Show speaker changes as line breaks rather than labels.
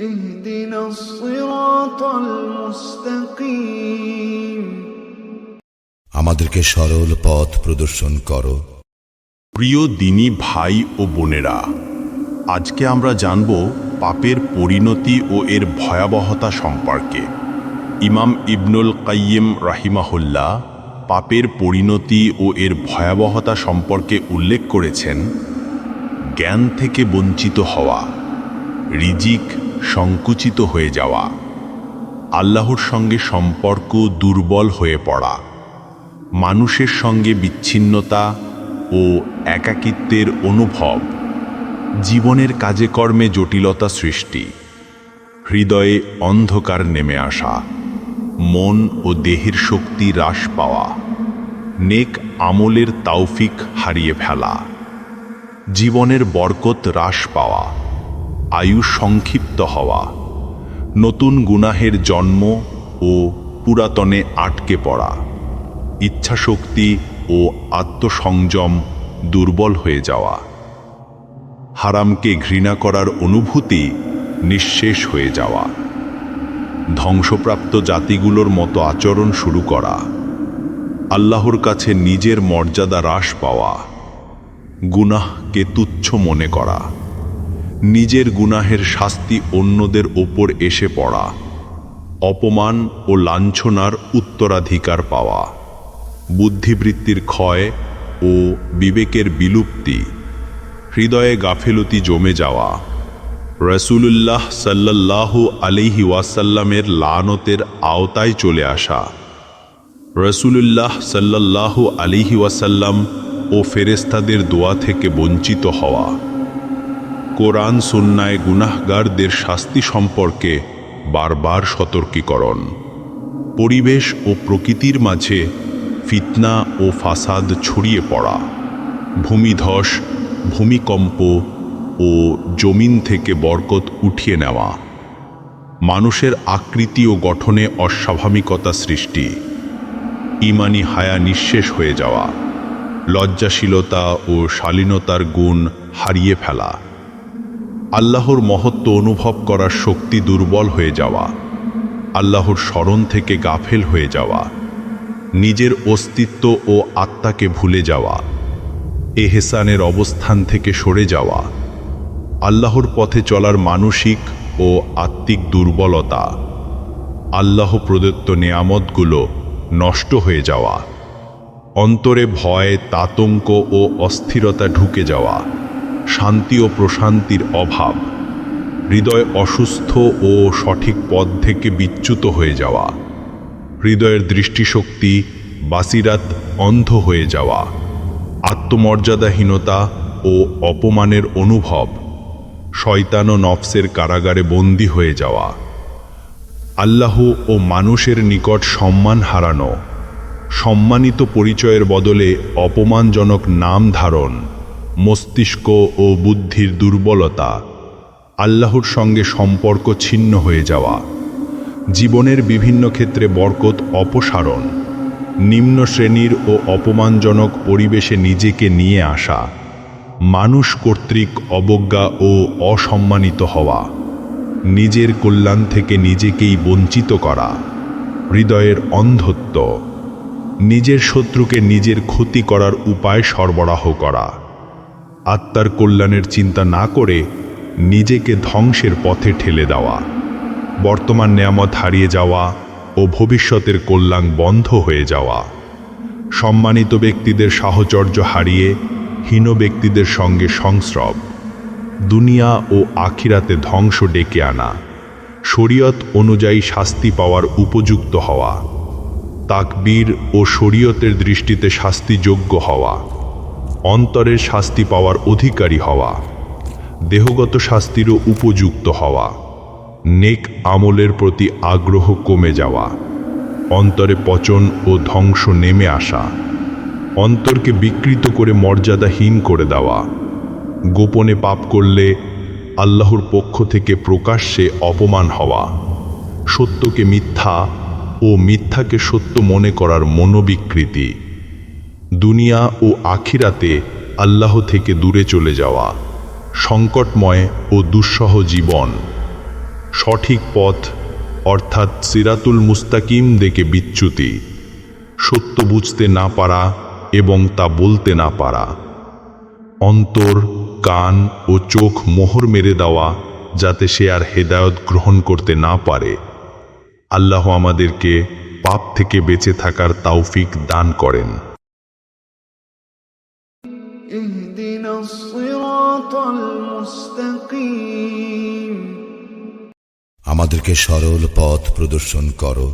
اهدنا الصراط المستقيم
আমাদেরকে সরল পথ প্রদর্শন করো
প্রিয় দিনী ভাই ও বোনেরা আজকে আমরা জানব পাপের পরিণতি ও এর ভয়াবহতা সম্পর্কে ইমাম ইবনুল কাইয়িম রাহিমাহুল্লাহ পাপের পরিণতি ও এর ভয়াবহতা সম্পর্কে উল্লেখ করেছেন জ্ঞান থেকে বঞ্চিত হওয়া রিজিক সংকুচিত হয়ে যাওয়া। আল্লাহর সঙ্গে সম্পর্ক দুর্বল হয়ে পড়া। মানুষের সঙ্গে বিচ্ছিন্নতা ও একাকিত্বের অনুভব। জীবনের কাজে কর্মে জটিলতা সৃষ্টি। হৃদয়ে অন্ধকার নেমে আসা। মন ও দেহের শক্তি হ্রাস পাওয়া। নেক আমলের তাওফিক হারিয়ে ফেলা। জীবনের বরকত হ্রাস পাওয়া। আয়ু সংক্ষিপ্ত হওয়া। নতুন গুনাহের জন্ম ও পুরাতনে আটকে পড়া। ইচ্ছাশক্তি ও আত্মসংযম দুর্বল হয়ে যাওয়া। হারামকে ঘৃণা করার অনুভূতি নিঃশেষ হয়ে যাওয়া। ধ্বংসপ্রাপ্ত জাতিগুলোর মতো আচরণ শুরু করা। আল্লাহর কাছে নিজের মর্যাদা হ্রাস পাওয়া। গুনাহকে তুচ্ছ মনে করা। নিজের গুনাহের শাস্তি অন্যদের ওপর এসে পড়া, অপমান ও লাঞ্ছনার উত্তরাধিকার পাওয়া, বুদ্ধিবৃত্তির ক্ষয় ও বিবেকের বিলুপ্তি, হৃদয়ে গাফেলতি জমে যাওয়া, রসুলুল্লাহ সাল্লাল্লাহু আলিহি ওয়াসাল্লামের লানতের আওতায় চলে আসা, রসুলুল্লাহ সাল্লাল্লাহু আলিহি ওয়াসাল্লাম ও ফেরেস্তাদের দোয়া থেকে বঞ্চিত হওয়া। কোরআন সুন্নায় গুনাহগারদের শাস্তি সম্পর্কে বারবার সতর্কীকরণ। পরিবেশ ও প্রকৃতির মাঝে ফিতনা ও ফাসাদ ছড়িয়ে পড়া। ভূমিধস, ভূমিকম্প ও জমিন থেকে বরকত উঠিয়ে নেওয়া। মানুষের আকৃতি ও গঠনে অস্বাভাবিকতা সৃষ্টি। ইমানি হায়া নিঃশেষ হয়ে যাওয়া। লজ্জাশীলতা ও শালীনতার গুণ হারিয়ে ফেলা। আল্লাহর মহত্ব অনুভব করার শক্তি দুর্বল হয়ে যাওয়া, আল্লাহর স্মরণ থেকে গাফেল হয়ে যাওয়া, নিজের অস্তিত্ব ও আত্মাকে ভুলে যাওয়া, এহেসানের অবস্থান থেকে সরে যাওয়া, আল্লাহর পথে চলার মানসিক ও আত্মিক দুর্বলতা, আল্লাহ প্রদত্ত নেয়ামতগুলো নষ্ট হয়ে যাওয়া, অন্তরে ভয়, তাতঙ্ক ও অস্থিরতা ঢুকে যাওয়া শান্তি ও প্রশান্তির অভাব, হৃদয় অসুস্থ ও সঠিক পথ থেকে বিচ্যুত হয়ে যাওয়া, হৃদয়ের দৃষ্টিশক্তি বাসিরাত অন্ধ হয়ে যাওয়া, আত্মমর্যাদাহীনতা ও অপমানের অনুভব, শয়তান ও নফসের কারাগারে বন্দী হয়ে যাওয়া, আল্লাহ ও মানুষের নিকট সম্মান হারানো, সম্মানিত পরিচয়ের বদলে অপমানজনক নাম ধারণ মস্তিষ্ক ও বুদ্ধির দুর্বলতা, আল্লাহর সঙ্গে সম্পর্ক ছিন্ন হয়ে যাওয়া, জীবনের বিভিন্ন ক্ষেত্রে বরকত অপসারণ, নিম্ন শ্রেণির ও অপমানজনক পরিবেশে নিজেকে নিয়ে আসা, মানুষ কর্তৃক অবজ্ঞা ও অসম্মানিত হওয়া, নিজের কল্যাণ থেকে নিজেকেই বঞ্চিত করা, হৃদয়ের অন্ধত্ব, নিজের শত্রুকে নিজের ক্ষতি করার উপায় সরবরাহ করা। আত্মার কল্যাণের চিন্তা না করে নিজেকে ধ্বংসের পথে ঠেলে দেওয়া। বর্তমান নেয়ামত হারিয়ে যাওয়া ও ভবিষ্যতের কল্যাণ বন্ধ হয়ে যাওয়া। সম্মানিত ব্যক্তিদের সাহচর্য হারিয়ে হীন ব্যক্তিদের সঙ্গে সংস্রব। দুনিয়া ও আখিরাতে ধ্বংস ডেকে আনা। শরীয়ত অনুযায়ী শাস্তি পাওয়ার উপযুক্ত হওয়া। তাকবীর ও শরীয়তের দৃষ্টিতে শাস্তিযোগ্য হওয়া। অন্তরের শাস্তি পাওয়ার অধিকারী হওয়া, দেহগত শাস্তিরও উপযুক্ত হওয়া, নেক আমলের প্রতি আগ্রহ কমে যাওয়া, অন্তরে পচন ও ধ্বংস নেমে আসা, অন্তরকে বিকৃত করে মর্যাদাহীন করে দেওয়া, গোপনে পাপ করলে আল্লাহর পক্ষ থেকে প্রকাশ্যে অপমান হওয়া, সত্যকে মিথ্যা ও মিথ্যাকে সত্য মনে করার মনোবিকৃতি। দুনিয়া ও আখিরাতে আল্লাহ থেকে দূরে চলে যাওয়া, সংকটময় ও দুঃসহ জীবন। সঠিক পথ, অর্থাৎ সিরাতুল মুস্তাকিম দেখে বিচ্যুতি, সত্য বুঝতে না পারা এবং তা বলতে না পারা। অন্তর, কান ও চোখ মোহর মেরে দেওয়া যাতে সে আর হেদায়ত গ্রহণ করতে না পারে। আল্লাহ আমাদেরকে পাপ থেকে বেঁচে থাকার তাওফিক দান করেন।
اهدنا الصراط المستقيم
আমাদেরকে সরল পথ প্রদর্শন করো